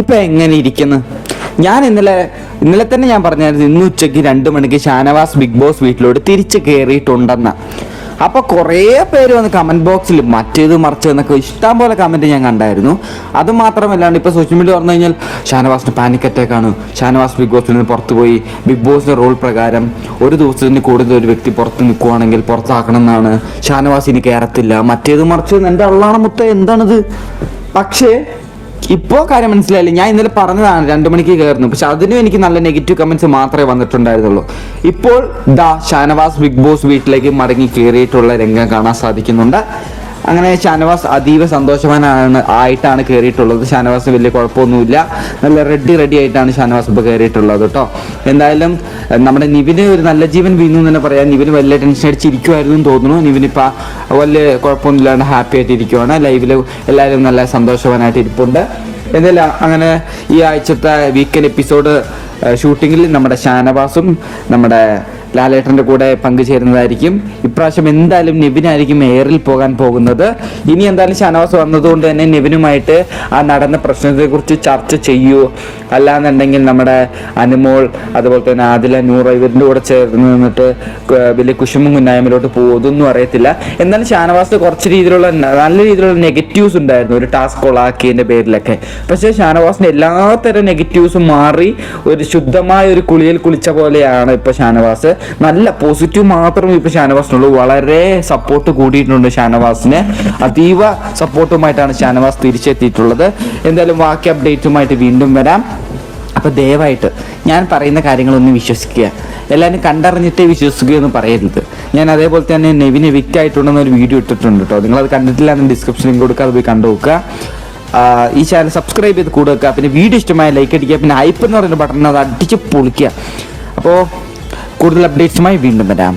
ഇപ്പൊ എങ്ങനെ ഇരിക്കുന്നു? ഞാൻ ഇന്നലെ ഇന്നലെ തന്നെ ഞാൻ പറഞ്ഞായിരുന്നു ഇന്ന് ഉച്ചയ്ക്ക് രണ്ട് മണിക്ക് ഷാനവാസ് ബിഗ് ബോസ് വീട്ടിലോട്ട് തിരിച്ച് കയറിയിട്ടുണ്ടെന്ന അപ്പൊ കുറേ പേര് വന്ന് കമന്റ് ബോക്സിൽ മറ്റേത് മറിച്ച് എന്നൊക്കെ ഇഷ്ടം പോലെ കമന്റ് ഞാൻ കണ്ടായിരുന്നു. അത് മാത്രമല്ലാണ്ട് ഇപ്പൊ സോഷ്യൽ മീഡിയ പറഞ്ഞു കഴിഞ്ഞാൽ ഷാനവാസിന് പാനിക് അറ്റാക്ക് ആണ്. ഷാനവാസ് ബിഗ് ബോസിൽ നിന്ന് പുറത്തു പോയി. ബിഗ് ബോസിന്റെ റോൾ പ്രകാരം ഒരു ദിവസത്തിന് കൂടുതൽ ഒരു വ്യക്തി പുറത്ത് നിൽക്കുവാണെങ്കിൽ പുറത്താക്കണം എന്നാണ് ഷാനവാസ് ഇനി കയറത്തില്ല മറ്റേത് മറിച്ച് എന്ന് എന്റെ അള്ളാണ് മുത്ത എന്താണിത്? പക്ഷേ ഇപ്പോൾ കാര്യം മനസ്സിലായില്ല? ഞാൻ ഇന്നലെ പറഞ്ഞതാണ് രണ്ടു മണിക്ക് കയറുന്നു പക്ഷെ അതിനും എനിക്ക് നല്ല നെഗറ്റീവ് കമന്റ്സ് മാത്രമേ വന്നിട്ടുണ്ടായിരുന്നുള്ളൂ. ഇപ്പോൾ ദാ ഷാനവാസ് ബിഗ് ബോസ് വീട്ടിലേക്ക് മടങ്ങി കയറിയിട്ടുള്ള രംഗം കാണാൻ സാധിക്കുന്നുണ്ട്. അങ്ങനെ ഷാനവാസ് അതീവ സന്തോഷവാനാണ് ആയിട്ടാണ് കയറിയിട്ടുള്ളത് ഷാനവാസിന് വലിയ കുഴപ്പമൊന്നുമില്ല. നല്ല റെഡി റെഡി ആയിട്ടാണ് ഷാനവാസ് ഇപ്പോൾ കയറിയിട്ടുള്ളത് കേട്ടോ. എന്തായാലും നമ്മുടെ നിവിന് ഒരു നല്ല ജീവൻ വീണു എന്ന് തന്നെ പറയാം. നിവിന് വലിയ ടെൻഷൻ അടിച്ചിരിക്കുമായിരുന്നു എന്ന് തോന്നുന്നു. നിവിനിപ്പോൾ വലിയ കുഴപ്പമൊന്നുമില്ലാണ്ട് ഹാപ്പി ആയിട്ട് ഇരിക്കുവാണ് ലൈവിൽ എല്ലാവരും നല്ല സന്തോഷവാനായിട്ട് ഇരിപ്പുണ്ട്. എന്തായാലും അങ്ങനെ ഈ ആഴ്ചത്തെ വീക്കെൻഡ് എപ്പിസോഡ് ഷൂട്ടിങ്ങിൽ നമ്മുടെ ഷാനവാസും നമ്മുടെ ലാലേട്ടന്റെ കൂടെ പങ്കുചേരുന്നതായിരിക്കും. ഇപ്രാവശ്യം എന്തായാലും നെവിനായിരിക്കും എയറിൽ പോകാൻ പോകുന്നത്. ഇനി എന്തായാലും ഷാനവാസ് വന്നതുകൊണ്ട് തന്നെ നെവിനുമായിട്ട് ആ നടന്ന പ്രശ്നത്തെക്കുറിച്ച് ചർച്ച ചെയ്യൂ. അല്ലാന്നുണ്ടെങ്കിൽ നമ്മുടെ അനുമോൾ അതുപോലെ തന്നെ ആദില നൂറ ഇവരിന്റെ കൂടെ ചേർന്ന് നിന്നിട്ട് വലിയ കുശുമ്പും കുന്നായ്മയിലോട്ട് പോകും. അറിയത്തില്ല. എന്നാലും ഷാനവാസ് കുറച്ച് രീതിയിലുള്ള നല്ല രീതിയിലുള്ള നെഗറ്റീവ്സ് ഉണ്ടായിരുന്നു. ഒരു ടാസ്ക് കൊളാക്കിയതിന്റെ പേരിലൊക്കെ. പക്ഷേ ഷാനവാസിന്റെ എല്ലാത്തരം നെഗറ്റീവ്സും മാറി ഒരു ശുദ്ധമായ ഒരു കുളിയിൽ കുളിച്ച പോലെയാണ് ഇപ്പോൾ ഷാനവാസ്. നല്ല പോസിറ്റീവ് മാത്രമേ ഇപ്പോൾ ഷാനവാസിനുള്ളൂ. വളരെ സപ്പോർട്ട് കൂടിയിട്ടുണ്ട് ഷാനവാസിന്. അതീവ സപ്പോർട്ടുമായിട്ടാണ് ഷാനവാസ് തിരിച്ചെത്തിയിട്ടുള്ളത്. എന്തായാലും ബാക്കി അപ്ഡേറ്റുമായിട്ട് വീണ്ടും വരാം. അപ്പോൾ ദയവായിട്ട് ഞാൻ പറയുന്ന കാര്യങ്ങളൊന്നും വിശ്വസിക്കുക. എല്ലാവരും കണ്ടറിഞ്ഞിട്ടേ വിശ്വസിക്കുക എന്ന് പറയരുത്. ഞാൻ അതേപോലെ തന്നെ നെവിന് എവിക്റ്റ് ആയിട്ടുണ്ടെന്ന് ഒരു വീഡിയോ ഇട്ടിട്ടുണ്ട് കേട്ടോ നിങ്ങളത് കണ്ടിട്ടില്ല എന്ന് ഡിസ്ക്രിപ്ഷനിൽ കൊടുക്കുക അത് പോയി കണ്ടു നോക്കുക. ഈ ചാനൽ സബ്സ്ക്രൈബ് ചെയ്ത് കൊടുക്കുക പിന്നെ വീഡിയോ ഇഷ്ടമായ ലൈക്ക് അടിക്കുക. പിന്നെ ഹൈപ്പ് എന്ന് പറയുന്ന ബട്ടൺ അത് അടിച്ച് പൊളിക്കുക. അപ്പോൾ കൂടുതൽ അപ്ഡേറ്റ്സുമായി വീണ്ടും വരാം.